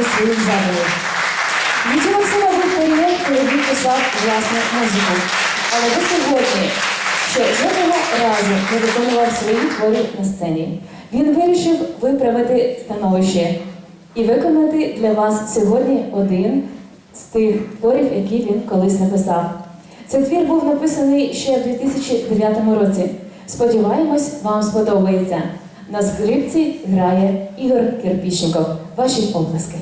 із своїх задумів. Від Максима був період, коли він писав власну музику. Але до сьогодні, що жодного разу не виконував свої твори на сцені. Він вирішив виправити становище і виконати для вас сьогодні один з тих творів, які він колись написав. Цей твір був написаний ще в 2009 році. Сподіваємось, вам сподобається. На скрипці грає Ігор Кирпічников. Ваші оплески.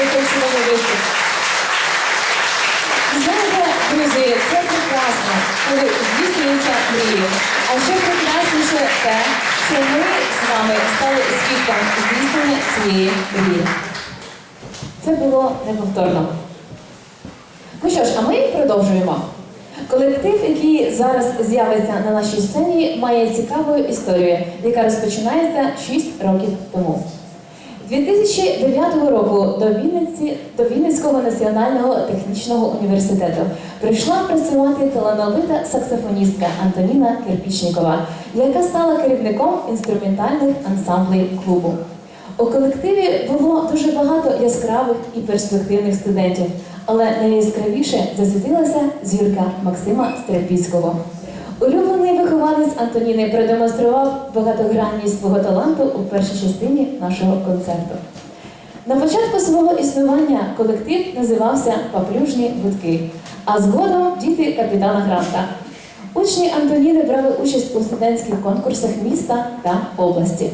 Дякую, що можна. Знаєте, друзі, це прекрасно, коли здійснюється мрії. А ще прекрасніше те, що ми з вами стали свідком здійснення цієї мрії. Це було неповторно. Ну що ж, а ми продовжуємо. Колектив, який зараз з'явиться на нашій сцені, має цікаву історію, яка розпочинається 6 років тому. 2009 року до Вінниці до Вінницького національного технічного університету прийшла працювати талановита саксофоністка Антоніна Кирпічнікова, яка стала керівником інструментальних ансамблів клубу. У колективі було дуже багато яскравих і перспективних студентів, але найяскравіше засвітилася зірка Максима Стрельбіцького. Улюблений вихованець Антоніни продемонстрував багатогранність свого таланту у першій частині нашого концерту. На початку свого існування колектив називався Паплюжні гудки, а згодом діти капітана Гранта. Учні Антоніни брали участь у студентських конкурсах міста та області.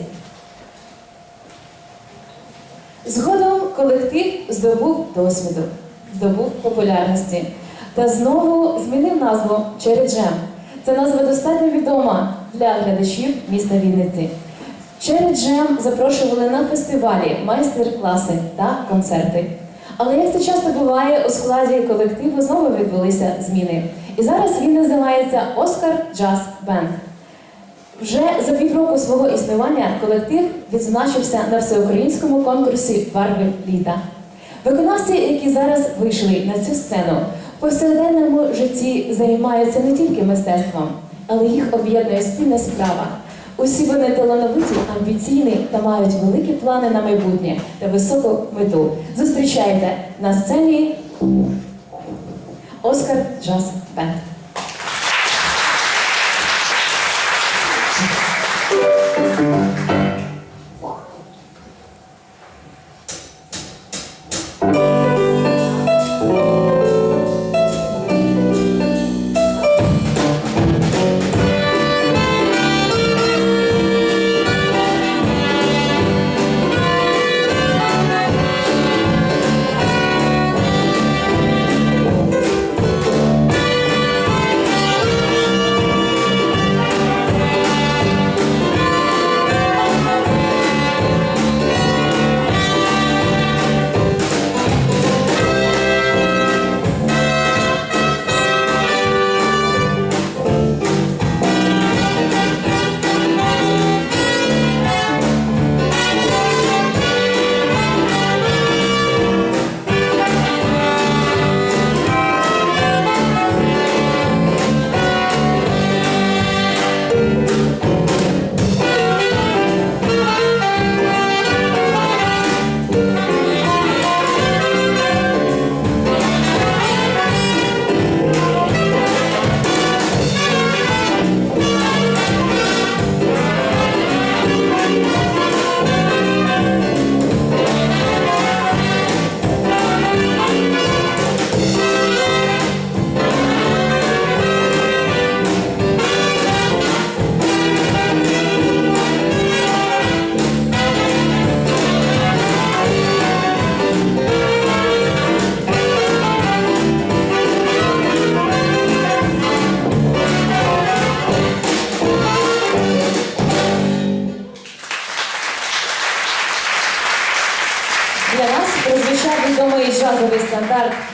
Згодом колектив здобув досвіду, здобув популярності та знову змінив назву Череджем. Це назва достатньо відома для глядачів міста Вінниці. Череджем запрошували на фестивалі, майстер-класи та концерти. Але як це часто буває, у складі колективу знову відбулися зміни. І зараз він називається Оскар Джаз Бенд. Вже за півроку свого існування колектив відзначився на всеукраїнському конкурсі Барви літа. Виконавці, які зараз вийшли на цю сцену, в повсякденному житті займаються не тільки мистецтвом, але їх об'єднує спільна справа. Усі вони талановиті, амбіційні та мають великі плани на майбутнє та високу мету. Зустрічайте на сцені Оскар Джаз Бенд.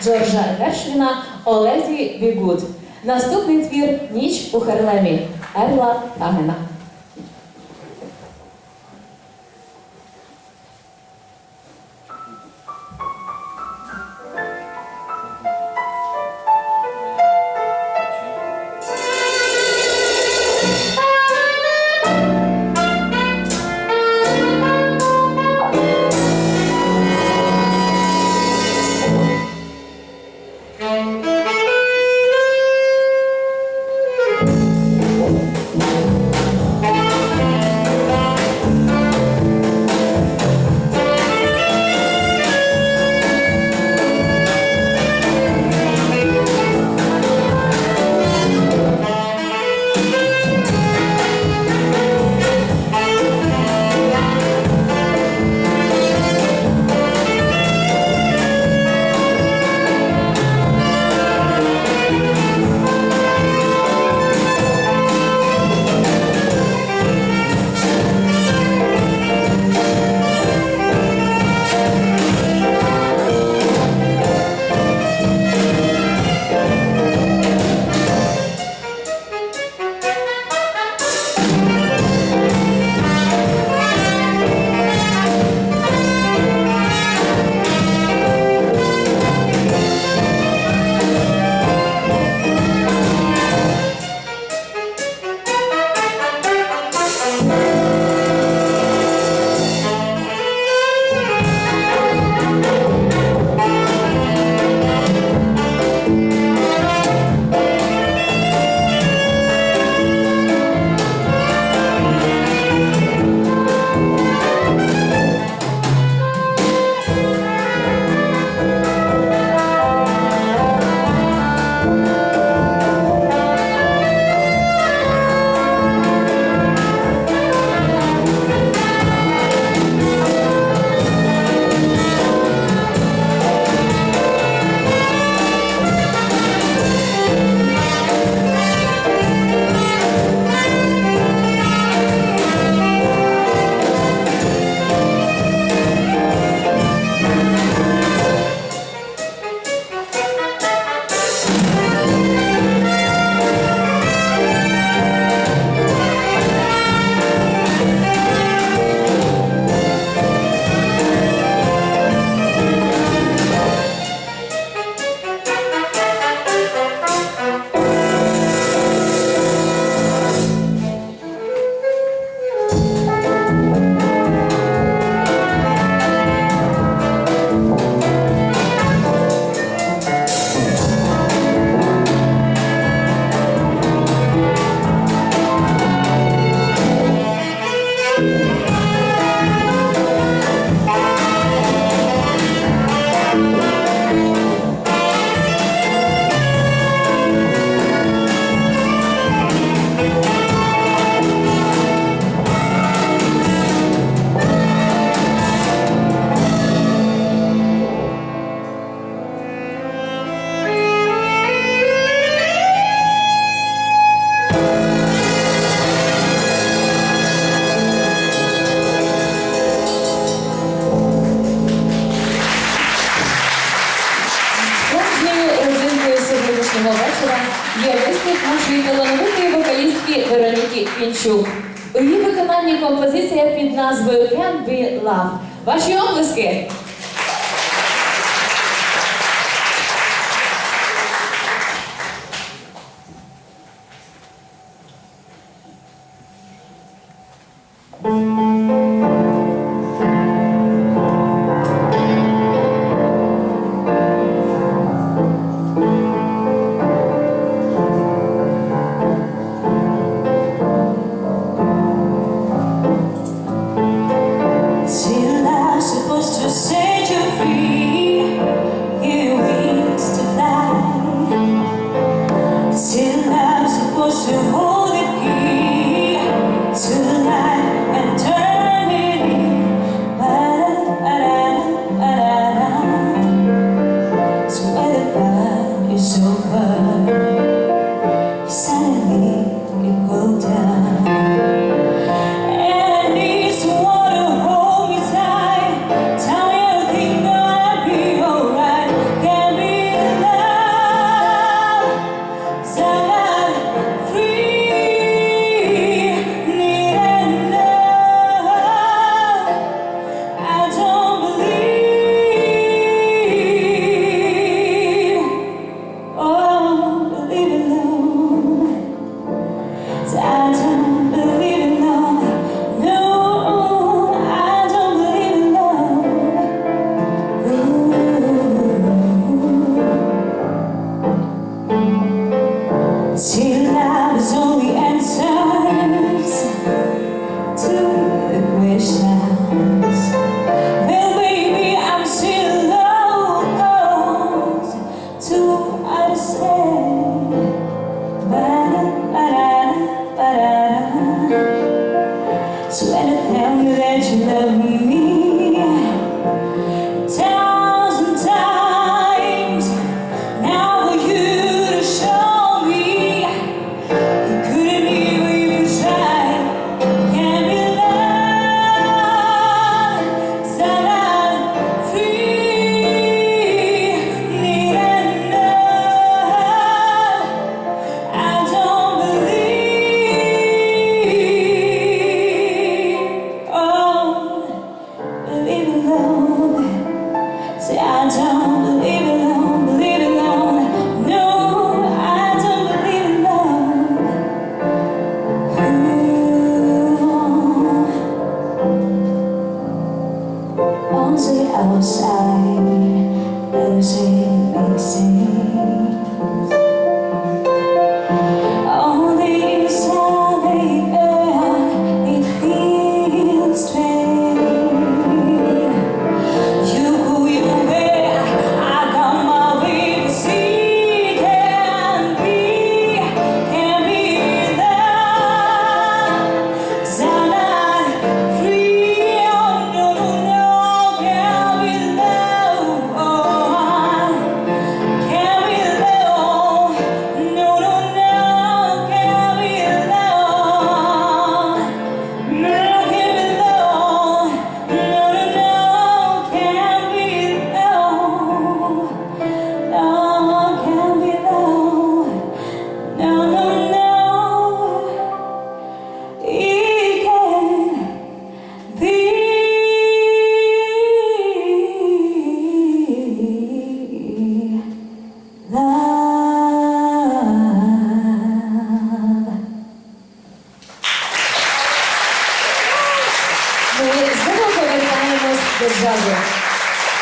Джорджа Гершвіна Олезі Бігуд. Наступний твір Ніч у Харлемі Ерла Тагена.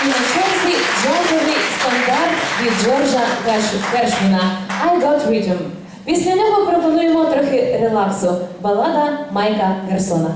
І на черзі джазовий стандарт від Джорджа Гершвіна «I got rhythm». Після нього пропонуємо трохи релаксу. Балада Майка Герсона.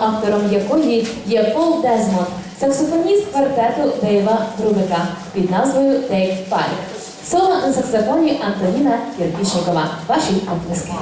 Автором якої є Пол Дезмон, саксофоніст квартету Дейва Грубика під назвою Take Five. Соло на саксофоні Антоніна Кірпішникова. Ваші оплески.